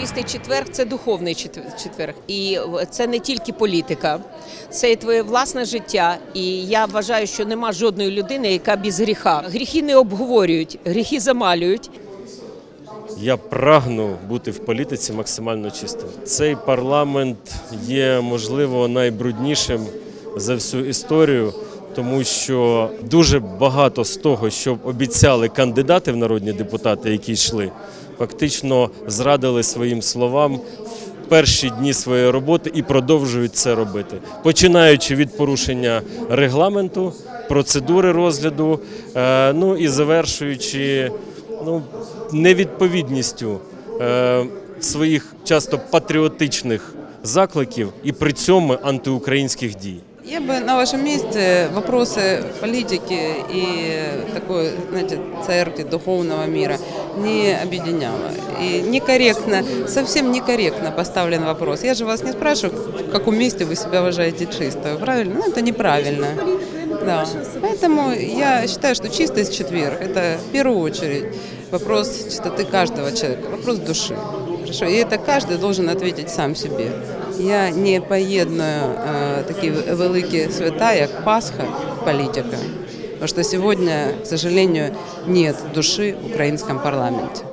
Чистий четверг це духовний чет- четверг, і це не тільки політика, це і твоє власне життя. І я вважаю, що нема жодної людини, яка без гріха. Гріхи не обговорюють, гріхи замалюють. Я прагну бути в політиці максимально чистим. Цей парламент є, можливо, найбруднішим за всю історію, тому що дуже багато з того, що обіцяли кандидати в народні депутати, які йшли, фактично зрадили своїм словам в перші дні своєї роботи і продовжують це робити, починаючи від порушення регламенту, процедури розгляду, е, ну і завершуючи ну, невідповідністю е, своїх часто патріотичних закликів і при цьому антиукраїнських дій. Я бы на вашем месте вопросы политики и такой, знаете, церкви, духовного мира не объединяла. И некорректно, совсем некорректно поставлен вопрос. Я же вас не спрашиваю, в каком месте вы себя уважаете чисто. Правильно? Ну, это неправильно. Да. Поэтому я считаю, что чистость четверг – это в первую очередь вопрос чистоты каждого человека, вопрос души. Хорошо, и это каждый должен ответить сам себе. Я не поєдную е, такі великі свята, як Пасха, політика. Потому что сегодня, к сожалению, нет души в украинском парламенте.